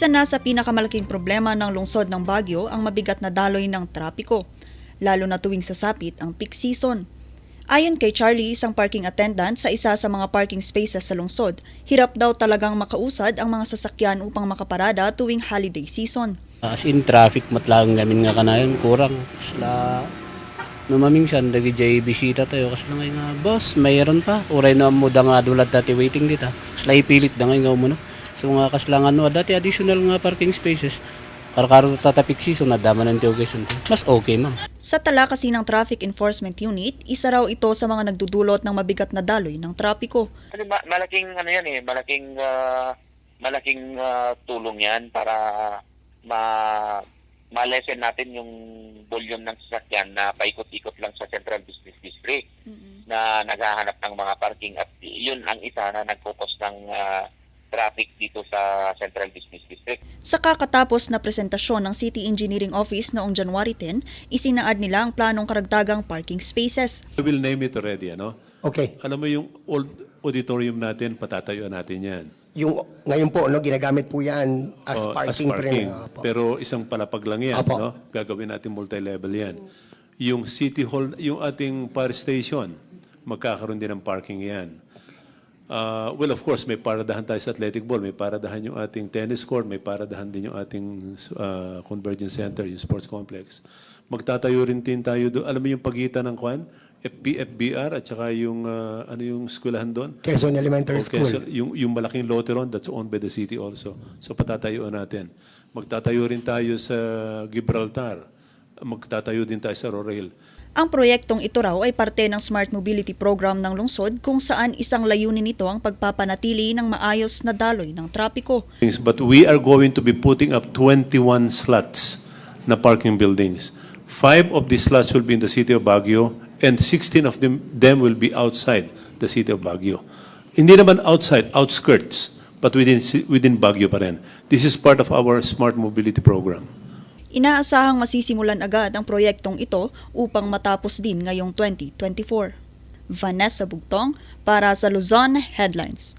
Isa na sa pinakamalaking problema ng lungsod ng Baguio ang mabigat na daloy ng trapiko, lalo na tuwing sasapit ang peak season. Ayon kay Charlie, isang parking attendant sa isa sa mga parking spaces sa lungsod, hirap daw talagang makausad ang mga sasakyan upang makaparada tuwing holiday season. As in traffic matlagang gamin nga kanayon kurang. Kasla no maminsan dagi jay bisita tayo. Kasla ngay nga boss mayroon pa. Uray na mo da nga dulat dati waiting dita. Kasla ipilit da nga mo no so nga kasla nga no dati additional nga parking spaces. Karkaro tatapik season na dama ng tiogasyon mas okay ma'am. Sa tala kasi ng Traffic Enforcement Unit, isa raw ito sa mga nagdudulot ng mabigat na daloy ng trapiko. Kasi ma- malaking ano yan eh, malaking ah, malaking ah, tulong yan para ma ma-lessen natin yung volume ng sasakyan na paikot-ikot lang sa Central Business District na naghahanap ng mga parking. At yun ang isa na nagfocus ng ah, traffic dito sa Central Business District. Sa kakatapos na presentasyon ng City Engineering Office noong January 10, isinaad nila ang planong karagdagang parking spaces. We will name it already, ano? Okay. Alam mo yung old auditorium natin, patatayuan natin yan. Yung ngayon po no ginagamit po 'yan as O, parking, pa rin. parking. Opo. Pero isang palapag lang yan, Apo. no? Gagawin natin multi-level yan. Yung city hall, yung ating fire station, magkakaroon din ng parking yan. Uh, well, of course, may paradahan tayo sa athletic ball, may paradahan yung ating tennis court, may paradahan din yung ating uh, convergence center, yung sports complex. Magtatayo rin din tayo doon. Alam mo yung pagitan ng kwan? FB, FBR at saka yung, uh, ano yung eskwelahan doon? Quezon Elementary Okay, School. so yung, yung malaking lote ron, that's owned by the city also. So patatayuan natin. Magtatayo rin tayo sa Gibraltar. Magtatayo din tayo sa Rorail. Ang proyektong ito raw ay parte ng Smart Mobility Program ng lungsod kung saan isang layunin nito ang pagpapanatili ng maayos na daloy ng trapiko. But we are going to be putting up 21 slots na parking buildings. Five of these slots will be in the city of Baguio and 16 of them, them will be outside the city of Baguio. Hindi naman outside, outskirts, but within, within Baguio pa rin. This is part of our smart mobility program. Inaasahang masisimulan agad ang proyektong ito upang matapos din ngayong 2024. Vanessa Bugtong para sa Luzon Headlines.